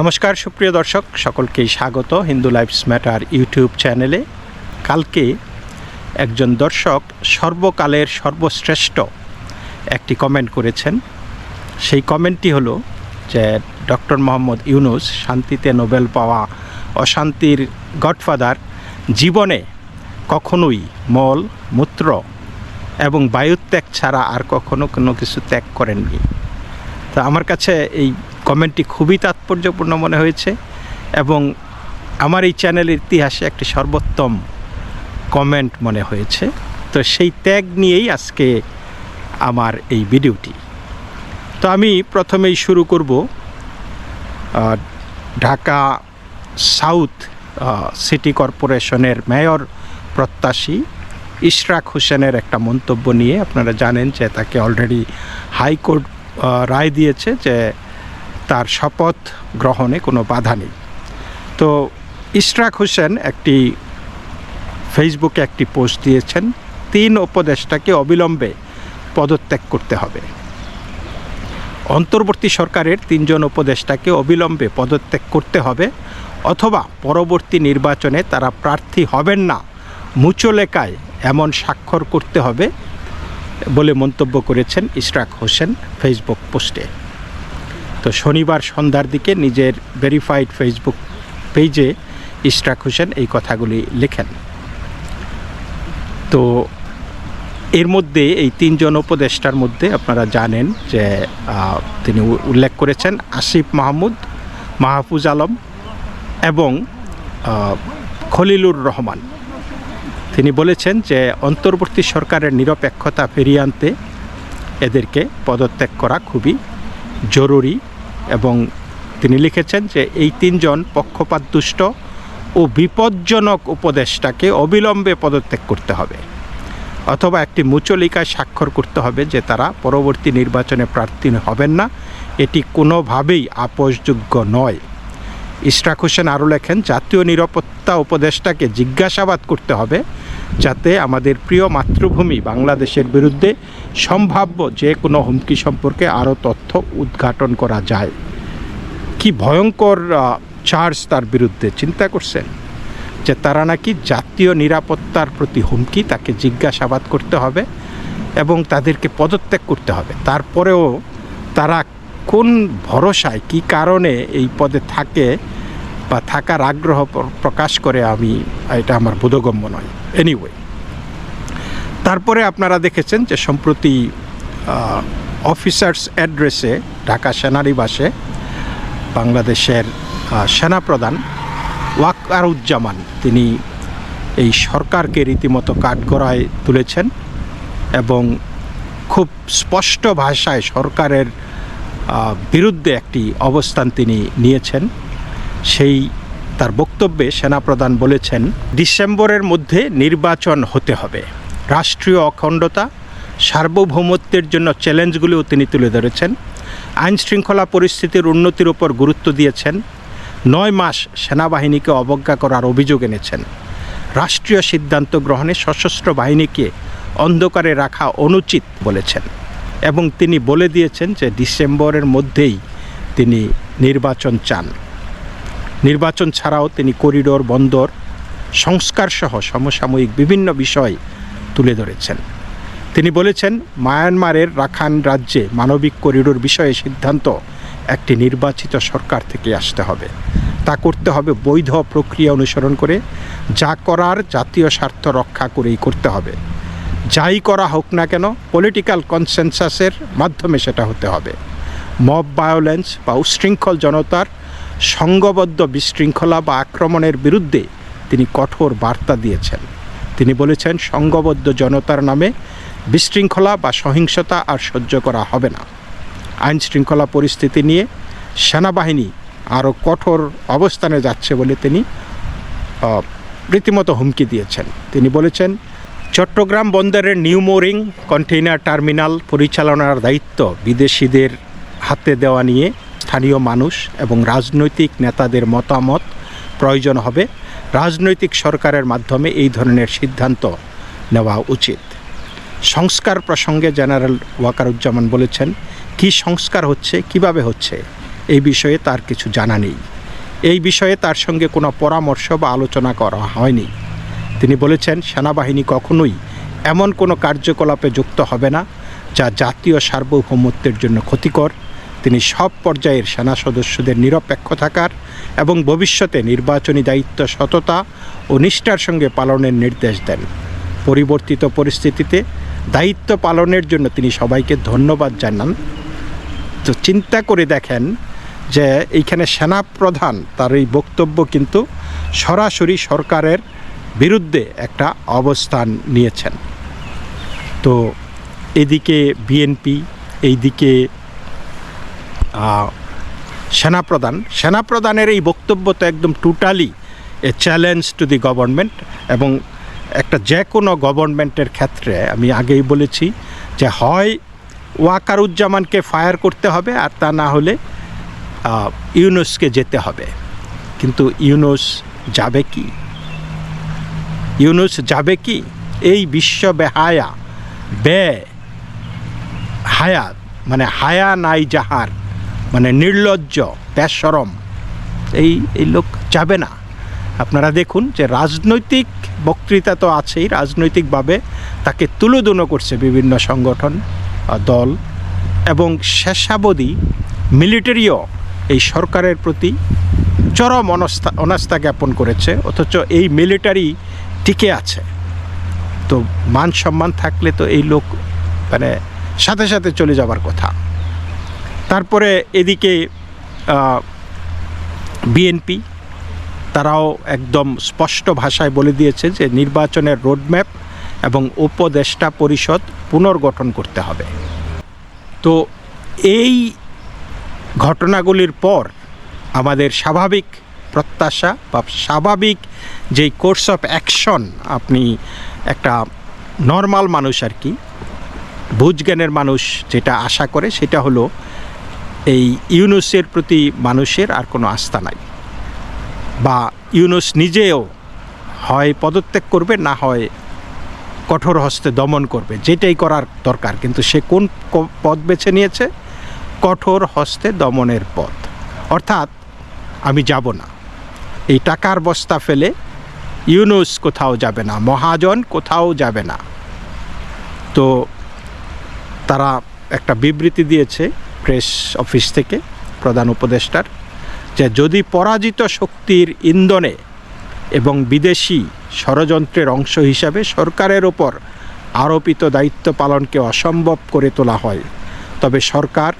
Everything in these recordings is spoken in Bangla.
নমস্কার, সুপ্রিয় দর্শক, সকলকেই স্বাগত হিন্দু লাইফস ম্যাটার ইউটিউব চ্যানেলে। কালকে একজন দর্শক সর্বকালের সর্বশ্রেষ্ঠ একটি কমেন্ট করেছেন। সেই কমেন্টটি হলো যে, ডক্টর মোহাম্মদ ইউনুস শান্তিতে নোবেল পাওয়া অশান্তির গডফাদার জীবনে কখনোই মল, মূত্র এবং বায়ুত্যাগ ছাড়া আর কখনো কোনো কিছু ত্যাগ করেননি। তো আমার কাছে এই কমেন্টটি খুবই তাৎপর্যপূর্ণ মনে হয়েছে এবং আমার এই চ্যানেলের ইতিহাসে একটি সর্বোত্তম কমেন্ট মনে হয়েছে। তো সেই ত্যাগ নিয়েই আজকে আমার এই ভিডিওটি। তো আমি প্রথমেই শুরু করব ঢাকা সাউথ সিটি কর্পোরেশনের মেয়র প্রত্যাশী ইশরাক হোসেনের একটা মন্তব্য নিয়ে আপনারা জানেন যে তাকে অলরেডি হাইকোর্ট রায় দিয়েছে যে তার শপথ গ্রহণে কোনো বাধা নেই। তো ইশরাক হোসেন একটি ফেসবুকে একটি পোস্ট দিয়েছেন, তিন উপদেষ্টাকে অবিলম্বে পদত্যাগ করতে হবে। অন্তর্বর্তী সরকারের তিনজন উপদেষ্টাকে অবিলম্বে পদত্যাগ করতে হবে, অথবা পরবর্তী নির্বাচনে তারা প্রার্থী হবেন না, মুচলেকায় এমন স্বাক্ষর করতে হবে বলে মন্তব্য করেছেন ইশরাক হোসেন ফেসবুক পোস্টে। তো শনিবার সন্ধ্যার দিকে নিজের ভেরিফাইড ফেসবুক পেজে ইশরাক হোসেন এই কথাগুলি লেখেন। তো এর মধ্যে এই তিনজন উপদেষ্টার মধ্যে আপনারা জানেন যে তিনি উল্লেখ করেছেন আসিফ মাহমুদ, মাহফুজ আলম এবং খলিলুর রহমান। তিনি বলেছেন যে, অন্তর্বর্তী সরকারের নিরপেক্ষতা ফিরিয়ে আনতে এদেরকে পদত্যাগ করা খুবই জরুরি। এবং তিনি লিখেছেন যে এই তিনজন পক্ষপাতদুষ্ট ও বিপজ্জনক উপদেষ্টাকে অবিলম্বে পদত্যাগ করতে হবে। অথবা একটি মুচলিকায় স্বাক্ষর করতে হবে যে তারা পরবর্তী নির্বাচনে প্রার্থী হবেন না। এটি কোনোভাবেই আপোষযোগ্য নয়। ইশরাক হোসেন আরও লেখেন, জাতীয় নিরাপত্তা উপদেষ্টাকে জিজ্ঞাসাবাদ করতে হবে যাতে আমাদের প্রিয় মাতৃভূমি বাংলাদেশের বিরুদ্ধে সম্ভাব্য যে কোনো হুমকি সম্পর্কে আরও তথ্য উদ্ঘাটন করা যায়। কি ভয়ঙ্কর চার্জ তার বিরুদ্ধে, চিন্তা করছেন? যে তারা নাকি জাতীয় নিরাপত্তার প্রতি হুমকি তাকে জিজ্ঞাসাবাদ করতে হবে এবং তাদেরকে পদত্যাগ করতে হবে। তারপরেও তারা কোন ভরসায়, কি কারণে এই পদে থাকে বা থাকার আগ্রহ প্রকাশ করে আমি, এটা আমার বোধগম্য নয়। এনিওয়ে তারপরে আপনারা দেখেছেন যে সম্প্রতি অফিসার্স অ্যাড্রেসে ঢাকা সেনানিবাসে বাংলাদেশের সেনাপ্রধান ওয়াকারুজ্জামান তিনি এই সরকারকে রীতিমতো কাঠগড়ায় তুলেছেন এবং খুব স্পষ্ট ভাষায় সরকারের বিরুদ্ধে একটি অবস্থান তিনি নিয়েছেন। সেই তার বক্তব্যে সেনাপ্রধান বলেছেন, ডিসেম্বরের মধ্যে নির্বাচন হতে হবে। রাষ্ট্রীয় অখণ্ডতা, সার্বভৌমত্বের জন্য চ্যালেঞ্জগুলিও তিনি তুলে ধরেছেন। আইন শৃঙ্খলা পরিস্থিতির উন্নতির উপর গুরুত্ব দিয়েছেন। নয় মাস সেনাবাহিনীকে অবজ্ঞা করার অভিযোগ এনেছেন। রাষ্ট্রীয় সিদ্ধান্ত গ্রহণে সশস্ত্র বাহিনীকে অন্ধকারে রাখা অনুচিত, বলেছেন। এবং তিনি বলে দিয়েছেন যে ডিসেম্বরের মধ্যেই তিনি নির্বাচন চান। নির্বাচন ছাড়াও তিনি করিডোর, বন্দর সংস্কারসহ সমসাময়িক বিভিন্ন বিষয় তুলে ধরেছেন। তিনি বলেছেন, মায়ানমারের রাখান রাজ্যে মানবিক করিডোর বিষয়ে সিদ্ধান্ত একটি নির্বাচিত সরকার থেকে আসতে হবে। তা করতে হবে বৈধ প্রক্রিয়া অনুসরণ করে, যা করার জাতীয় স্বার্থ রক্ষা করেই করতে হবে। যাই করা হোক না কেন পলিটিক্যাল কনসেনসাসের মাধ্যমে সেটা হতে হবে। মব ভায়োলেন্স বা উশৃঙ্খল জনতার সংঘবদ্ধ বিশৃঙ্খলা বা আক্রমণের বিরুদ্ধে তিনি কঠোর বার্তা দিয়েছেন। তিনি বলেছেন সংঘবদ্ধ জনতার নামে বিশৃঙ্খলা বা সহিংসতা আর সহ্য করা হবে না। আইন শৃঙ্খলা পরিস্থিতি নিয়ে সেনাবাহিনী আরও কঠোর অবস্থানে যাচ্ছে বলে তিনি রীতিমতো হুমকি দিয়েছেন। তিনি বলেছেন চট্টগ্রাম বন্দরের নিউ মোরিং কন্টেইনার টার্মিনাল পরিচালনার দায়িত্ব বিদেশিদের হাতে দেওয়া নিয়ে স্থানীয় মানুষ এবং রাজনৈতিক নেতাদের মতামত প্রয়োজন হবে। রাজনৈতিক সরকারের মাধ্যমে এই ধরনের সিদ্ধান্ত নেওয়া উচিত। সংস্কার প্রসঙ্গে জেনারেল ওয়াকারুজ্জামান বলেছেন, কি সংস্কার হচ্ছে, কীভাবে হচ্ছে, এই বিষয়ে তার কিছু জানা নেই। এই বিষয়ে তার সঙ্গে কোনো পরামর্শ বা আলোচনা করা হয়নি। তিনি বলেছেন, সেনাবাহিনী কখনোই এমন কোনো কার্যকলাপে যুক্ত হবে না যা জাতীয় সার্বভৌমত্বের জন্য ক্ষতিকর। তিনি সব পর্যায়ের সেনা সদস্যদের নিরপেক্ষ থাকার এবং ভবিষ্যতে নির্বাচনী দায়িত্ব, সততা ও নিষ্ঠার সঙ্গে পালনের নির্দেশ দেন। পরিবর্তিত পরিস্থিতিতে দায়িত্ব পালনের জন্য তিনি সবাইকে ধন্যবাদ জানান। তো চিন্তা করে দেখেন যে, এইখানে সেনাপ্রধান তার এই বক্তব্য কিন্তু সরাসরি সরকারের বিরুদ্ধে একটা অবস্থান নিয়েছেন। তো এদিকে বিএনপি, এইদিকে সেনাপ্রধান। সেনাপ্রধানের এই বক্তব্য তো একদম totally a challenge to the government এবং একটা যে কোনো গভর্নমেন্টের ক্ষেত্রে আমি আগেই বলেছি যে হয় ওয়াকারুজ্জামানকে ফায়ার করতে হবে আর তা না হলে ইউনুসকে যেতে হবে। কিন্তু ইউনুস যাবে কি? ইউনুস যাবে কি? এই বিশ্ব বেহায়া বে হায়া মানে হায়া নাই যাহার মানে নির্লজ্জ, বেসরম, এই এই লোক যাবে না। আপনারা দেখুন যে রাজনৈতিক বক্তৃতা তো আছেই, রাজনৈতিকভাবে তাকে তুলোদুনো করছে বিভিন্ন সংগঠন দল, এবং শেষাবধি মিলিটারিও এই সরকারের প্রতি চরম অনাস্থা অনাস্থা জ্ঞাপন করেছে, অথচ এই মিলিটারি টিকে আছে। তো মান সম্মান থাকলে তো এই লোক মানে সাথে সাথে চলে যাবার কথা। তারপরে এদিকে বিএনপি তারাও একদম স্পষ্ট ভাষায় বলে দিয়েছে যে নির্বাচনের রোডম্যাপ এবং উপদেষ্টা পরিষদ পুনর্গঠন করতে হবে। তো এই ঘটনাগুলির পর আমাদের স্বাভাবিক প্রত্যাশা বা স্বাভাবিক যেই কোর্স অফ অ্যাকশন আপনি একটা নর্মাল মানুষ আর কি বুঝজ্ঞানের মানুষ যেটা আশা করে সেটা হলো এই ইউনুসের প্রতি মানুষের আর কোনো আস্থা নাই। বা ইউনুস নিজেও হয় পদত্যাগ করবে না হয় কঠোর হস্তে দমন করবে, যেটাই করার দরকার। কিন্তু সে কোন পথ বেছে নিয়েছে? কঠোর হস্তে দমনের পথ। অর্থাৎ আমি যাব না। এই টাকার বস্তা ফেলে ইউনুস কোথাও যাবে না, মহাজন কোথাও যাবে না। তো তারা একটা বিবৃতি দিয়েছে প্রেস অফিস থেকে প্রধান উপদেষ্টার, যে যদি পরাজিত শক্তির ইন্ধনে এবং বিদেশি ষড়যন্ত্রের অংশ হিসাবে সরকারের ওপর আরোপিত দায়িত্ব পালনকে অসম্ভব করে তোলা হয়, তবে সরকার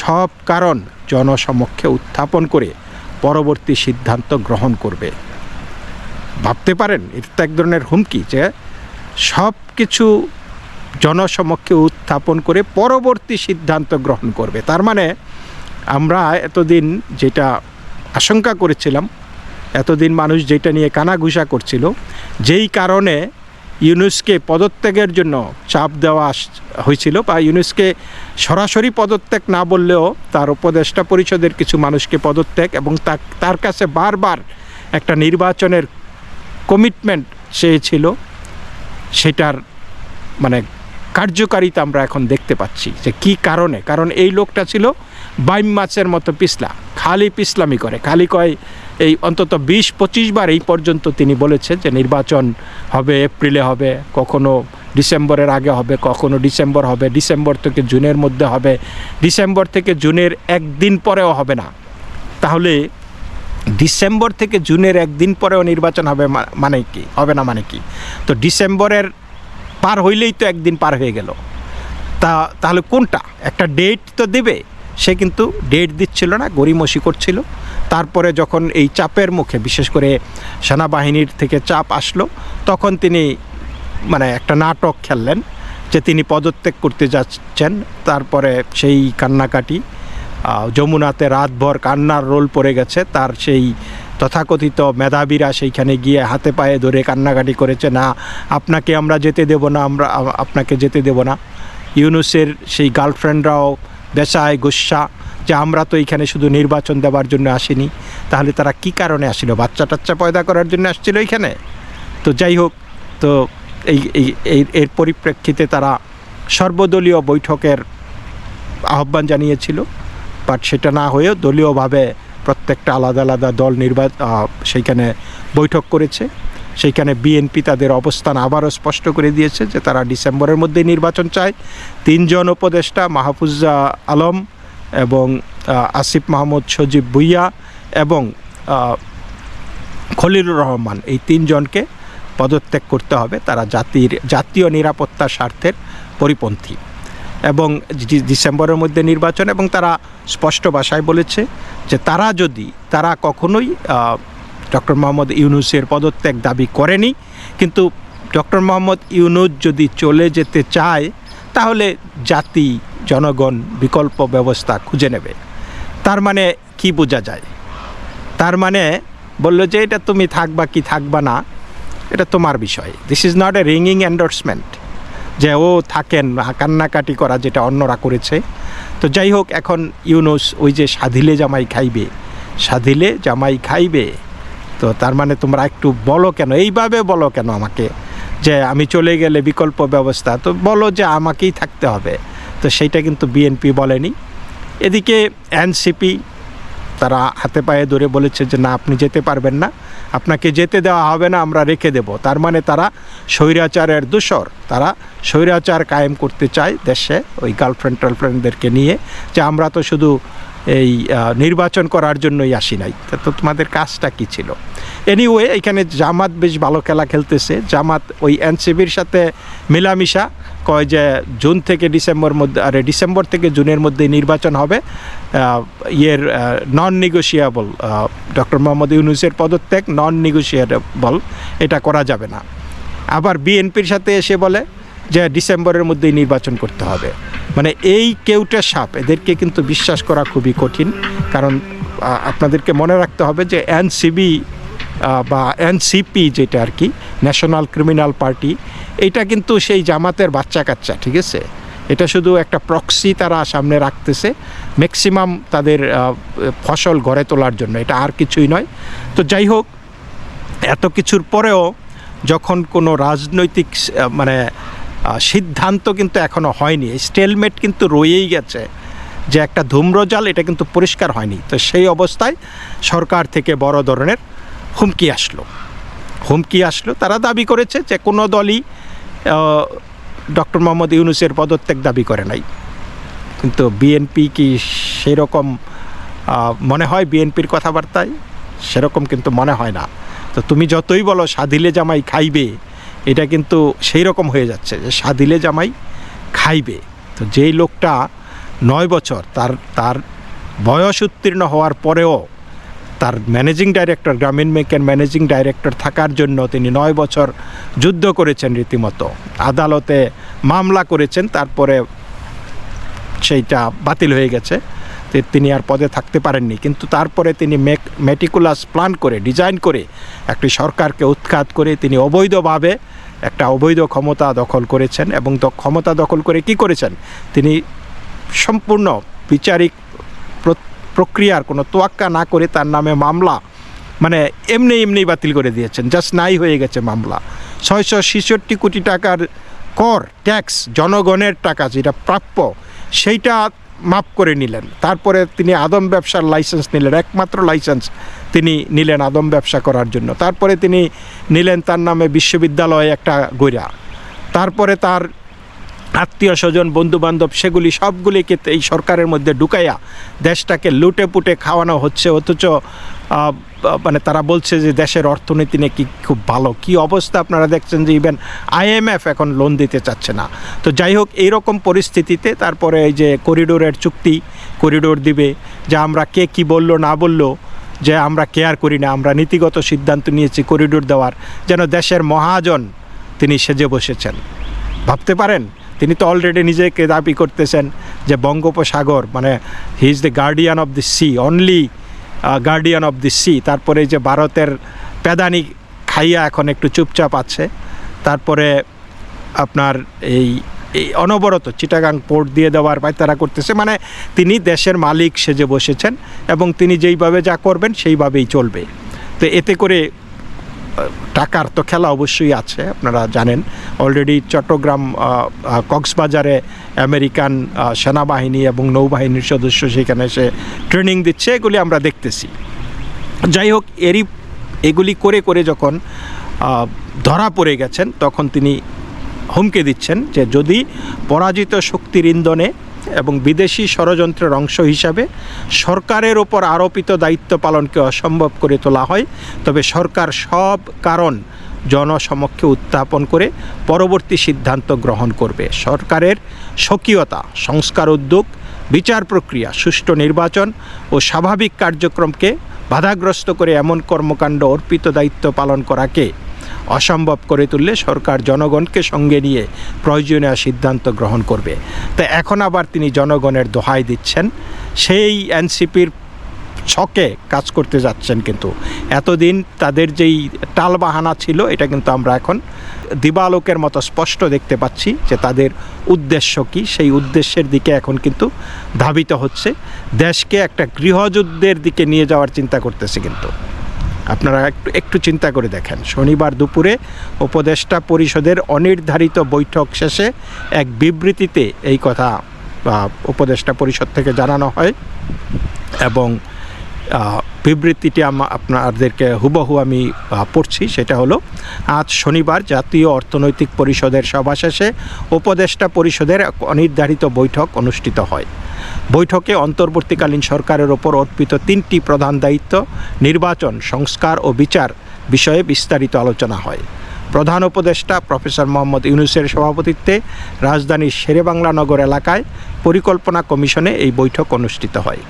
সব কারণ জনসমক্ষে উত্থাপন করে পরবর্তী সিদ্ধান্ত গ্রহণ করবে। ভাবতে পারেন, এটা তো এক ধরনের হুমকি যে সব কিছু জনসমক্ষে উত্থাপন করে পরবর্তী সিদ্ধান্ত গ্রহণ করবে। তার মানে আমরা এতদিন যেটা আশঙ্কা করেছিলাম, এতদিন মানুষ যেটা নিয়ে কানাঘুষা করছিল, যেই কারণে ইউনুসকে পদত্যাগের জন্য চাপ দেওয়া হয়েছিল বা ইউনুসকে সরাসরি পদত্যাগ না বললেও তার উপদেষ্টা পরিষদের কিছু মানুষকে পদত্যাগ এবং তার কাছে বারবার একটা নির্বাচনের কমিটমেন্ট চেয়েছিল সেটার মানে কার্যকারিতা আমরা এখন দেখতে পাচ্ছি যে কি কারণে। কারণ এই লোকটা ছিল বাইম মাছের মতো পিছলা, খালি পিছলামি করে। খালি কয়, এই অন্তত বিশ, পঁচিশ বার এই পর্যন্ত তিনি বলেছেন যে নির্বাচন হবে, এপ্রিলে হবে, কখনো ডিসেম্বরের আগে হবে, কখনো ডিসেম্বর হবে, ডিসেম্বর থেকে জুনের মধ্যে হবে, ডিসেম্বর থেকে জুনের একদিন পরেও হবে না। তাহলে ডিসেম্বর থেকে জুনের একদিন পরেও নির্বাচন হবে মানে কি? হবে না মানে কি? তো ডিসেম্বরের পার হইলেই তো একদিন পার হয়ে গেল। তা, তাহলে কোনটা? একটা ডেট তো দেবে। সে কিন্তু ডেট দিচ্ছিল না, গড়িমসি করছিল। তারপরে যখন এই চাপের মুখে, বিশেষ করে সেনাবাহিনীর থেকে চাপ আসলো, তখন তিনি মানে একটা নাটক খেললেন যে তিনি পদত্যাগ করতে যাচ্ছেন। তারপরে সেই কান্নাকাটি যমুনাতে রাতভর কান্নার রোল পড়ে গেছে। তার সেই তথাকথিত মেধাবীরা সেইখানে গিয়ে হাতে পায়ে ধরে কান্নাকাটি করেছে, না, আপনাকে আমরা যেতে দেব না, আমরা, আপনাকে যেতে দেব না। ইউনুসের সেই গার্লফ্রেন্ডরাও বেসায় গুসা যে, আমরা তো এইখানে শুধু নির্বাচন দেওয়ার জন্য আসিনি। তাহলে তারা কি কারণে আসছিল বাচ্চা টাচ্চা পয়দা করার জন্য আসছিল এইখানে তো যাই হোক, তো এই, এর পরিপ্রেক্ষিতে তারা সর্বদলীয় বৈঠকের আহ্বান জানিয়েছিল। বাট সেটা না হয়েও দলীয়ভাবে প্রত্যেকটা আলাদা আলাদা দল নির্বাচন সেইখানে বৈঠক করেছে। সেইখানে বিএনপি তাদের অবস্থান আবারও স্পষ্ট করে দিয়েছে যে তারা ডিসেম্বরের মধ্যে নির্বাচন চায়। তিনজন উপদেষ্টা মাহফুজা আলম এবং আসিফ মাহমুদ সজীব ভুইয়া এবং খলিলুর রহমান এই তিনজনকে পদত্যাগ করতে হবে। তারা জাতির, জাতীয় নিরাপত্তার স্বার্থের পরিপন্থী। এবং ডিসেম্বরের মধ্যে নির্বাচন এবং তারা স্পষ্ট ভাষায় বলেছে যে তারা যদি, তারা কখনোই ডক্টর মোহাম্মদ ইউনুসের পদত্যাগ দাবি করেনি। কিন্তু ডক্টর মোহাম্মদ ইউনুস যদি চলে যেতে চায়, তাহলে জাতি, জনগণ বিকল্প ব্যবস্থা খুঁজে নেবে। তার মানে কি বোঝা যায়? তার মানে বলল যে এটা তুমি থাকবা কি থাকবা না, এটা তোমার বিষয়। This is not a ringing endorsement যে, ও থাকেন কান্নাকাটি করা যেটা অন্যরা করেছে। তো যাই হোক, এখন ইউনুস ওই যে সাধিলে জামাই খাইবে, সাধিলে জামাই খাইবে। তো তার মানে তোমরা একটু বলো কেন? এইভাবে বলো কেন আমাকে? যে, আমি চলে গেলে বিকল্প ব্যবস্থা। তো বলো যে, আমাকেই থাকতে হবে। তো সেইটা কিন্তু বিএনপি বলেনি। এদিকে এনসিপি তারা হাতে পায়ে ধরে বলেছে যে, না, আপনি যেতে পারবেন না। আপনাকে যেতে দেওয়া হবে না, আমরা রেখে দেব। তার মানে তারা স্বৈরাচারের দূষর। তারা স্বৈরাচার কায়েম করতে চায় দেশে ওই গার্লফ্রেন্ড টার্লফ্রেন্ডদেরকে নিয়ে যে, আমরা তো শুধু এই নির্বাচন করার জন্যই আসি নাই। তা তোমাদের কাজটা কি ছিল? এনিওয়ে এখানে জামাত বেশ ভালো খেলা খেলতেছে। জামাত ওই এনসিবির সাথে মেলামিশা, কয় যে জুন থেকে ডিসেম্বর মধ্যে, আরে ডিসেম্বর থেকে জুনের মধ্যে নির্বাচন হবে। ইয়ের নন নেগোশিয়েবল ডক্টর মোহাম্মদ ইউনুসের পদত্যাগ নন নেগোশিয়েবল এটা করা যাবে না। আবার বিএনপির সাথে এসে বলে যে ডিসেম্বরের মধ্যেই নির্বাচন করতে হবে। মানে এই কেউটা সাপ, এদেরকে কিন্তু বিশ্বাস করা খুবই কঠিন। কারণ আপনাদেরকে মনে রাখতে হবে যে এনসিবি বা এনসিপি যেটা আর কি, ন্যাশনাল ক্রিমিনাল পার্টি, এটা কিন্তু সেই জামাতের বাচ্চা কাচ্চা ঠিক আছে? এটা শুধু একটা প্রক্সি তারা সামনে রাখতেছে, ম্যাক্সিমাম তাদের ফসল গড়ে তোলার জন্য, এটা আর কিছুই নয়। তো যাই হোক, এত কিছুর পরেও যখন কোনো রাজনৈতিক মানে সিদ্ধান্ত কিন্তু এখনও হয়নি। স্টেলমেট কিন্তু রয়েই গেছে যে একটা ধূম্রজাল, এটা কিন্তু পরিষ্কার হয়নি। তো সেই অবস্থায় সরকার থেকে বড় ধরনের হুমকি আসলো। হুমকি আসলো, তারা দাবি করেছে যে কোনো দলই ডক্টর মোহাম্মদ ইউনুসের পদত্যাগ দাবি করে নাই। কিন্তু বিএনপি কি সেরকম মনে হয় বিএনপির কথাবার্তায়? সেরকম কিন্তু মনে হয় না। তো তুমি যতই বলো সাধিলে জামাই খাইবে। এটা কিন্তু সেই রকম হয়ে যাচ্ছে যে সাদিলে জামাই খাইবে। তো যেই লোকটা নয় বছর তার তার বয়স উত্তীর্ণ হওয়ার পরেও তার ম্যানেজিং ডাইরেক্টর গ্রামীণ ব্যাংকের ম্যানেজিং ডাইরেক্টর থাকার জন্য তিনি নয় বছর যুদ্ধ করেছেন রীতিমতো। আদালতে মামলা করেছেন, তারপরে সেইটা বাতিল হয়ে গেছে। তিনি আর পদে থাকতে পারেননি। কিন্তু তারপরে তিনি মেক, মেটিকুলাস প্ল্যান করে, ডিজাইন করে একটি সরকারকে উৎখাত করে তিনি অবৈধভাবে একটা অবৈধ ক্ষমতা দখল করেছেন এবং ক্ষমতা দখল করে কি করেছেন? তিনি সম্পূর্ণ বিচারিক প্রক্রিয়ার কোনো তোয়াক্কা না করে তার নামে মামলা মানে এমনি এমনি বাতিল করে দিয়েছেন। জাস্ট নাই হয়ে গেছে মামলা। ছয়শো ছেষট্টি কোটি টাকার কর, ট্যাক্স, জনগণের টাকা যেটা প্রাপ্য, সেইটা মাফ করে নিলেন। তারপরে তিনি আদম ব্যবসার লাইসেন্স নিলেন। একমাত্র লাইসেন্স তিনি নিলেন আদম ব্যবসা করার জন্য। তারপরে তিনি নিলেন তার নামে বিশ্ববিদ্যালয়ে একটা গৈরা তারপরে তার আত্মীয় স্বজন, বন্ধুবান্ধব সেগুলি সবগুলিকে এই সরকারের মধ্যে ঢুকাইয়া দেশটাকে লুটে পুটে খাওয়ানো হচ্ছে। অথচ মানে তারা বলছে যে দেশের অর্থনীতি নাকি খুব ভালো। কি অবস্থা আপনারা দেখছেন যে ইভেন আইএমএফ এখন লোন দিতে চাচ্ছে না। তো যাই হোক, এইরকম পরিস্থিতিতে তারপরে এই যে করিডোরের চুক্তি করিডোর দিবে, যে আমরা কে কি বলল, না বলল, যে আমরা কেয়ার করি না, আমরা নীতিগত সিদ্ধান্ত নিয়েছি করিডোর দেওয়ার, যেন দেশের মহাজন তিনি সেজে বসেছেন। ভাবতে পারেন, তিনি তো অলরেডি নিজেকে দাবি করতেছেন যে বঙ্গোপসাগর মানে he is the guardian of the sea only guardian of the sea তারপরে যে ভারতের পেদানি খাইয়া এখন একটু চুপচাপ আছে। তারপরে আপনার এই এই অনবরত চিটাগাং পোর্ট দিয়ে দেওয়ার পায়তারা করতেছে। মানে তিনি দেশের মালিক সেজে বসেছেন এবং তিনি যেইভাবে যা করবেন সেইভাবেই চলবে। তো এতে করে টাকার তো খেলা অবশ্যই আছে, আপনারা জানেন। অলরেডি চট্টগ্রাম কক্সবাজারে আমেরিকান সেনাবাহিনী এবং নৌবাহিনীর সদস্য সেখানে এসে ট্রেনিং দিচ্ছে, এগুলি আমরা দেখতেছি। যাই হোক, এরই, এগুলি করে করে যখন ধরা পড়ে গেছেন, তখন তিনি হুমকে দিচ্ছেন যে যদি পরাজিত শক্তির ইন্ধনে এবং বিদেশি ষড়যন্ত্রের অংশ হিসাবে সরকারের ওপর আরোপিত দায়িত্ব পালনকে অসম্ভব করে তোলা হয়। তবে সরকার সব কারণ জনসমক্ষে উত্থাপন করে পরবর্তী সিদ্ধান্ত গ্রহণ করবে। সরকারের স্বকীয়তা, সংস্কার উদ্যোগ, বিচার প্রক্রিয়া, সুষ্ঠু নির্বাচন ও স্বাভাবিক কার্যক্রমকে বাধাগ্রস্ত করে এমন কর্মকাণ্ড অর্পিত দায়িত্ব পালন করাকে অসম্ভব করে তুললে সরকার জনগণকে সঙ্গে নিয়ে প্রয়োজনীয় সিদ্ধান্ত গ্রহণ করবে। তা এখন আবার তিনি জনগণের দোহাই দিচ্ছেন। সেই এনসিপির ছকে কাজ করতে যাচ্ছেন কিন্তু। এতদিন তাদের যেই টালবাহানা ছিল, এটা কিন্তু আমরা এখন দিবালোকের মতো স্পষ্ট দেখতে পাচ্ছি যে তাদের উদ্দেশ্য কি। সেই উদ্দেশ্যের দিকে এখন কিন্তু ধাবিত হচ্ছে। দেশকে একটা গৃহযুদ্ধের দিকে নিয়ে যাওয়ার চিন্তা করতেছে কিন্তু। আপনারা একটু একটু চিন্তা করে দেখেন। শনিবার দুপুরে উপদেষ্টা পরিষদের অনির্ধারিত বৈঠক শেষে এক বিবৃতিতে এই কথা উপদেষ্টা পরিষদ থেকে জানানো হয় এবং বিবৃতিটি আপনাদেরকে হুবহু আমি পড়ছি। সেটা হলো, আজ শনিবার জাতীয় অর্থনৈতিক পরিষদের সভা শেষে উপদেষ্টা পরিষদের অনির্ধারিত বৈঠক অনুষ্ঠিত হয়। বৈঠকে অন্তর্বর্তীকালীন সরকারের ওপর অর্পিত তিনটি প্রধান দায়িত্ব, নির্বাচন, সংস্কার ও বিচার বিষয়ে বিস্তারিত আলোচনা হয়। প্রধান উপদেষ্টা প্রফেসর মোহাম্মদ ইউনুসের সভাপতিত্বে রাজধানীর শেরেবাংলা নগর এলাকায় পরিকল্পনা কমিশনে এই বৈঠক অনুষ্ঠিত হয়।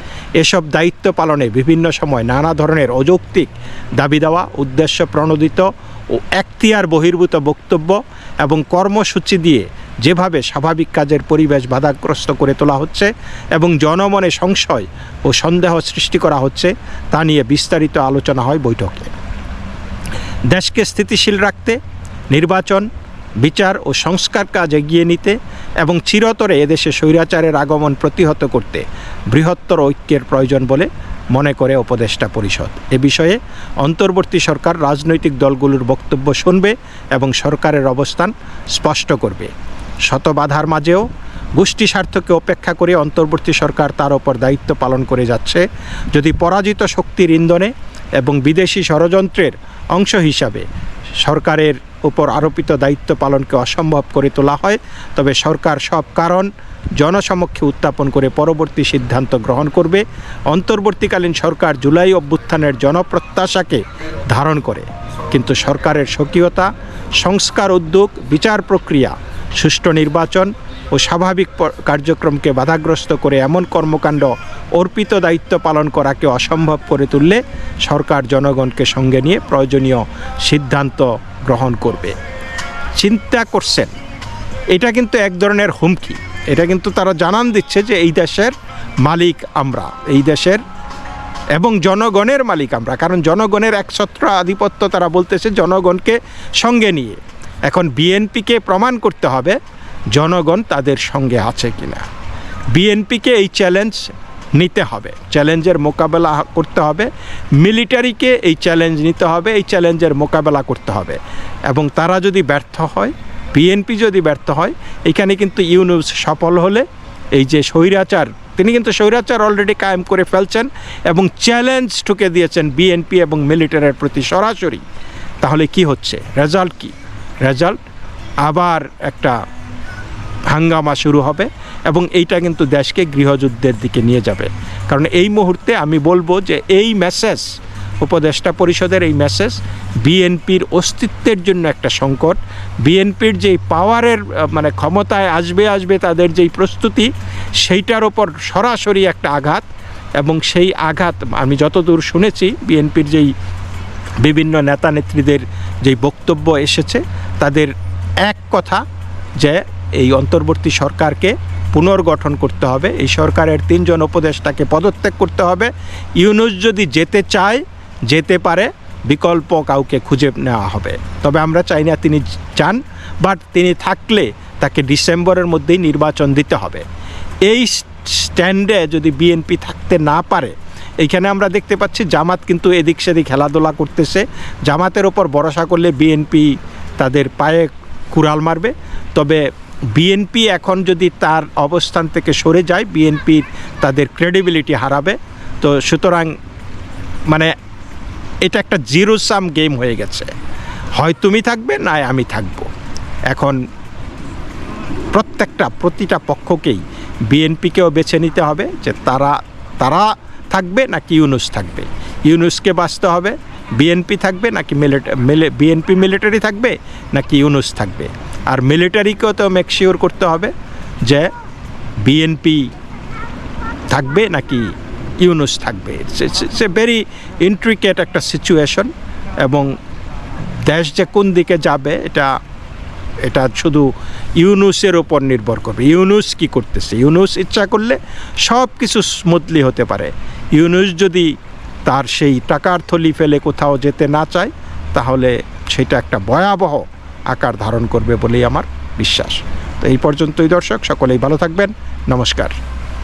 এসব দায়িত্ব পালনে বিভিন্ন সময় নানা ধরনের অযৌক্তিক দাবি দেওয়া, উদ্দেশ্য প্রণোদিত ও এখতিয়ার বহির্ভূত বক্তব্য এবং কর্মসূচি দিয়ে যেভাবে স্বাভাবিক কাজের পরিবেশ বাধাগ্রস্ত করে তোলা হচ্ছে এবং জনমনে সংশয় ও সন্দেহ সৃষ্টি করা হচ্ছে, তা নিয়ে বিস্তারিত আলোচনা হয় বৈঠকে। দেশকে স্থিতিশীল রাখতে, নির্বাচন, বিচার ও সংস্কার কাজ এগিয়ে নিতে এবং চিরতরে এদেশে স্বৈরাচারের আগমন প্রতিহত করতে বৃহত্তর ঐক্যের প্রয়োজন বলে মনে করে উপদেষ্টা পরিষদ। এ বিষয়ে অন্তর্বর্তী সরকার রাজনৈতিক দলগুলোর বক্তব্য শুনবে এবং সরকারের অবস্থান স্পষ্ট করবে। শত বাধার মাঝেও গোষ্ঠী স্বার্থকে উপেক্ষা করে অন্তর্বর্তী সরকার তার ওপর দায়িত্ব পালন করে যাচ্ছে, যদি পরাজিত শক্তির ইন্ধনে এবং বিদেশি ষড়যন্ত্রের অংশ হিসাবে সরকারের উপর আরোপিত দায়িত্ব পালনকে অসম্ভব করে তোলা হয়, তবে সরকার সব কারণ জনসমক্ষে উত্থাপন করে পরবর্তী সিদ্ধান্ত গ্রহণ করবে। অন্তর্বর্তীকালীন সরকার জুলাই অভ্যুত্থানের জনপ্রত্যাশাকে ধারণ করে, কিন্তু সরকারের স্বকীয়তা, সংস্কার উদ্যোগ, বিচার প্রক্রিয়া সুষ্ঠু নির্বাচন ও স্বাভাবিক কার্যক্রমকে বাধাগ্রস্ত করে এমন কর্মকাণ্ড অর্পিত দায়িত্ব পালন করাকে অসম্ভব করে তুললে সরকার জনগণকে সঙ্গে নিয়ে প্রয়োজনীয় সিদ্ধান্ত গ্রহণ করবে। চিন্তা করছেন। এটা কিন্তু এক ধরনের হুমকি। এটা কিন্তু তারা জানান দিচ্ছে যে এই দেশের মালিক আমরা, এই দেশের এবং জনগণের মালিক আমরা। কারণ জনগণের একছত্র আধিপত্য তারা বলতেছে জনগণকে সঙ্গে নিয়ে। এখন বিএনপিকে প্রমাণ করতে হবে জনগণ তাদের সঙ্গে আছে কিনা। বিএনপিকে এই চ্যালেঞ্জ নিতে হবে। চ্যালেঞ্জের মোকাবেলা করতে হবে। মিলিটারিকে এই চ্যালেঞ্জ নিতে হবে। এই চ্যালেঞ্জের মোকাবেলা করতে হবে। এবং তারা যদি ব্যর্থ হয় বিএনপি যদি ব্যর্থ হয়, এখানে কিন্তু ইউনুস সফল হলে এই যে স্বৈরাচার, তিনি কিন্তু স্বৈরাচার অলরেডি কায়েম করে ফেলছেন এবং চ্যালেঞ্জ ঠুকে দিয়েছেন বিএনপি এবং মিলিটারির প্রতি সরাসরি। তাহলে কি হচ্ছে? রেজাল্ট কি? রেজাল্ট। আবার একটা হাঙ্গামা শুরু হবে এবং এইটা কিন্তু দেশকে গৃহযুদ্ধের দিকে নিয়ে যাবে। কারণ এই মুহূর্তে আমি বলব যে এই মেসেজ, উপদেষ্টা পরিষদের এই মেসেজ, বিএনপির অস্তিত্বের জন্য একটা সংকট। বিএনপির যেই পাওয়ারের মানে ক্ষমতায় আসবে আসবে তাদের যেই প্রস্তুতি, সেইটার ওপর সরাসরি একটা আঘাত এবং সেই আঘাত আমি যতদূর শুনেছি, বিএনপির যেই বিভিন্ন নেতা নেত্রীদের যেই বক্তব্য এসেছে, তাদের এক কথা যে এই অন্তর্বর্তী সরকারকে পুনর্গঠন করতে হবে। এই সরকারের তিনজন উপদেষ্টাকে পদত্যাগ করতে হবে। ইউনুস যদি যেতে চায়, যেতে পারে, বিকল্প কাউকে খুঁজে নেওয়া হবে। তবে আমরা চাই না তিনি চান বাট তিনি থাকলে তাকে ডিসেম্বরের মধ্যেই নির্বাচন দিতে হবে। এই স্ট্যান্ডে যদি বিএনপি থাকতে না পারে এইখানে আমরা দেখতে পাচ্ছি জামাত কিন্তু এদিক সেদিক খেলাধুলা করতেছে। জামাতের ওপর ভরসা করলে বিএনপি তাদের পায়ে কুড়াল মারবে। তবে বিএনপি এখন যদি তার অবস্থান থেকে সরে যায় বিএনপির তাদের ক্রেডিবিলিটি হারাবে। তো সুতরাং মানে এটা একটা জিরো সাম গেম হয়ে গেছে। হয় তুমি থাকবে না আমি থাকব। এখন প্রত্যেকটা, প্রতিটা পক্ষকেই বিএনপিকেও বেছে নিতে হবে যে তারা তারা থাকবে নাকি ইউনুস থাকবে? ইউনুসকে বাঁচতে হবে, বিএনপি থাকবে নাকি বিএনপি মিলিটারি থাকবে নাকি ইউনুস থাকবে? আর মিলিটারিকেও তো মেকশিওর করতে হবে যে বিএনপি থাকবে নাকি ইউনুস থাকবে। সে ভেরি ইন্ট্রিকেট একটা সিচুয়েশন এবং দেশ যে কোন দিকে যাবে, এটা এটা শুধু ইউনুসের ওপর নির্ভর করবে। ইউনুস কি করতেছে? ইউনুস ইচ্ছা করলে সব কিছু স্মুথলি হতে পারে। ইউনুস যদি তার সেই টাকার থলি ফেলে কোথাও যেতে না চায়, তাহলে সেটা একটা ভয়াবহ আকার ধারণ করবে বলেই আমার বিশ্বাস। তো এই পর্যন্তই দর্শক, সকলেই ভালো থাকবেন। নমস্কার।